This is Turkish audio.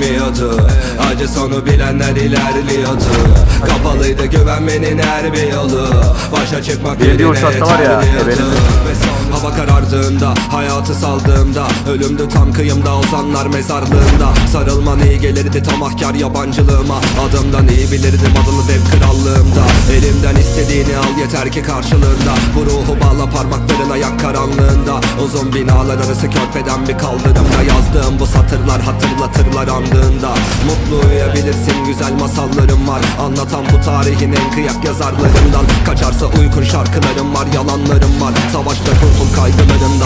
geri gelmiyordu. Acı sonu bilenler ilerliyordu. Kapalıydı güvenmenin her bir yolu. Başa çıkmak yerine terliyordu. son hava karardığında Hayatı saldığımda Ölümdü tam kıyımda ozanlar mezarlığında. Sarılman iyi gelirdi tamahkar yabancılığıma. Adımdan iyi bilirdim adını dev krallığımda. Elimden istediğini al yeter ki karşılığında. Bu ruhu bağla parmaklarına yak karanlığında Uzun binalar arası körpeden bir kaldırımda Yazdığım bu satırlar hatırlatırlar andığında. Mutlu uyuyabilirsin güzel masallarım var. Anlatan bu tarihin en kıyak yazarlarından. Kaçarsa uykun şarkılarım var yalanlarım var. Savaşta kurtul unutacağım